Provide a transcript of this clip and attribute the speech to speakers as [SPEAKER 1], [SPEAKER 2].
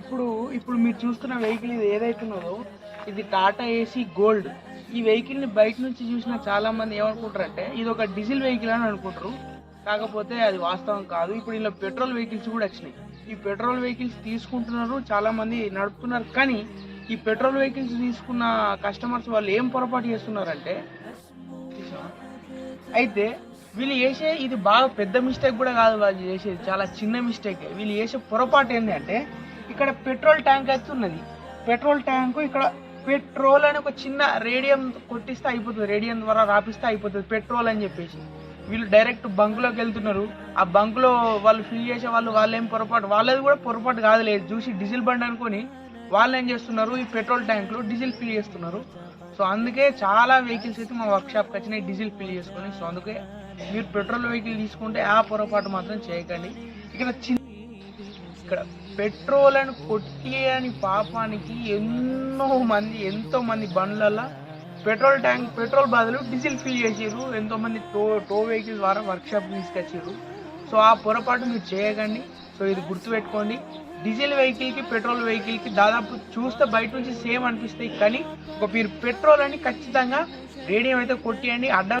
[SPEAKER 1] ఇప్పుడు ఇప్పుడు మీరు చూస్తున్న వెహికల్ ఇది ఏదైతే ఉన్నదో ఇది టాటా ఏసీ గోల్డ్. ఈ వెహికల్ని బయట నుంచి చూసిన చాలా మంది ఏమనుకుంటారంటే ఇది ఒక డీజిల్ వెహికల్ అని అనుకుంటారు. కాకపోతే అది వాస్తవం కాదు. ఇప్పుడు ఇలా పెట్రోల్ వెహికల్స్ కూడా వచ్చినాయి. ఈ పెట్రోల్ వెహికల్స్ తీసుకుంటున్నారు చాలా మంది నడుపుతున్నారు. కానీ ఈ పెట్రోల్ వెహికల్స్ తీసుకున్న కస్టమర్స్ వాళ్ళు ఏం పొరపాటు చేస్తున్నారంటే అయితే వీళ్ళు చేసే ఇది బాగా పెద్ద మిస్టేక్ కూడా కాదు వాళ్ళు చేసేది. చాలా చిన్న మిస్టేక్ వీళ్ళు చేసే పొరపాటు ఏంటంటే ఇక్కడ పెట్రోల్ ట్యాంక్ అయితే ఉన్నది. పెట్రోల్ ట్యాంక్ ఇక్కడ పెట్రోల్ అని ఒక చిన్న రేడియం కొట్టిస్తే అయిపోతుంది. రేడియం ద్వారా రాపిస్తే అయిపోతుంది. పెట్రోల్ అని చెప్పేసి. వీళ్ళు డైరెక్ట్ బంకులోకి వెళ్తున్నారు. ఆ బంకులో వాళ్ళు ఫిల్ చేసే వాళ్ళు వాళ్ళేం పొరపాటు వాళ్ళది కూడా పొరపాటు కాదు లేదు. చూసి డీజిల్ బండి అనుకొని వాళ్ళు ఏం చేస్తున్నారు? ఈ పెట్రోల్ ట్యాంక్లో డీజిల్ ఫిల్ చేస్తున్నారు. సో అందుకే చాలా వెహికల్స్ అయితే మా వర్క్ షాప్కి వచ్చినాయి డీజిల్ ఫిల్ చేసుకొని. సో అందుకే మీరు పెట్రోల్ వెహికల్ తీసుకుంటే ఆ పొరపాటు మాత్రం చేయకండి. ఇక్కడ ఇక్కడ. పెట్రోల్ అని కొట్టి అని పాపానికి ఎన్నో మంది ఎంతో మంది బండ్లల్లో పెట్రోల్ ట్యాంక్ పెట్రోల్ బదులు డీజిల్ ఫిల్ చేసారు ఎంతో మంది టో టో వెహికల్ ద్వారా వర్క్షాప్ తీసుకొచ్చారు సో ఆ పొరపాటు మీరు చేయకండి. సో ఇది గుర్తుపెట్టుకోండి. డీజిల్ వెహికల్కి పెట్రోల్ వెహికల్కి దాదాపు చూస్తే బయట నుంచి సేమ్ అనిపిస్తాయి. కానీ ఒక మీరు పెట్రోల్ అని ఖచ్చితంగా రేడియం అయితే కొట్టియండి. అడ్డ